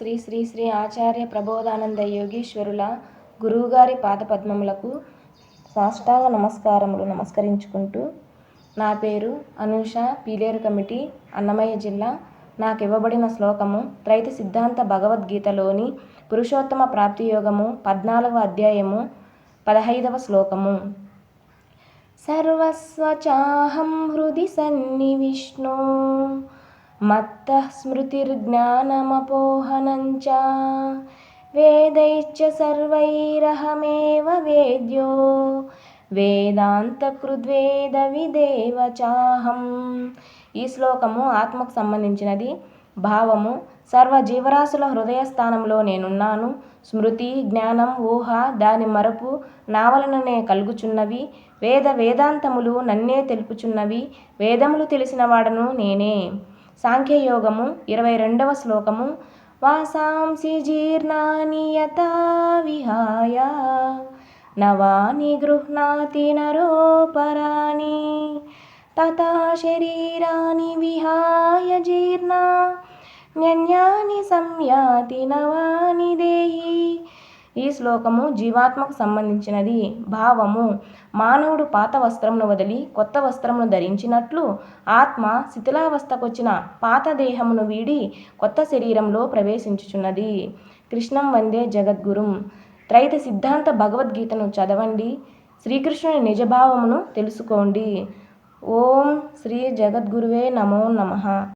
శ్రీ శ్రీ శ్రీ ఆచార్య ప్రబోధానంద యోగీశ్వరుల గురువుగారి పాదపద్మములకు సాష్టాంగ నమస్కారములు నమస్కరించుకుంటూ నా పేరు అనూష పీలేరు కమిటీ అన్నమయ్య జిల్లా. నాకు ఇవ్వబడిన శ్లోకము త్రైత సిద్ధాంత భగవద్గీతలోని పురుషోత్తమ ప్రాప్తి యోగము పద్నాలుగవ అధ్యాయము పదహైదవ శ్లోకము. సర్వస్వచాహం హృది సన్నివిష్ణు मत्तस्मृतिर्ज्ञानमपोहनं च వేద్యో. వేదాంత वेद्यो వేదాంతకృద్వేదవిదేవ చాహం ఈ శ్లోకము ఆత్మకు సంబంధించినది. భావము సర్వ జీవరాశుల హృదయ స్థానంలో నేనున్నాను. స్మృతి జ్ఞానం ఊహ దాని మరపు నావలననే కలుగుచున్నవి. వేద వేదాంతములు నన్నే తెలుపుచున్నవి. వేదములు తెలిసిన వాడను నేనే. సాంఖ్యయోగము ఇరవై రెండవ శ్లోకము వాసాంసి జీర్ణాని యథా విహాయ నవాని గృహ్ణాతి నరోపరాణి తథా శరీరాని విహాయ జీర్ణా న్యన్యాని సంయాతి నవాని దేహి ఈ శ్లోకము జీవాత్మకు సంబంధించినది. భావము మానవుడు పాత వస్త్రమును వదిలి కొత్త వస్త్రమును ధరించినట్లు ఆత్మ శిథిలావస్థకొచ్చిన పాత దేహమును వీడి కొత్త శరీరంలో ప్రవేశించుచున్నది. కృష్ణం వందే జగద్గురుం. త్రైత సిద్ధాంత భగవద్గీతను చదవండి. శ్రీకృష్ణుని నిజభావమును తెలుసుకోండి. ఓం శ్రీ జగద్గురువే నమో నమః.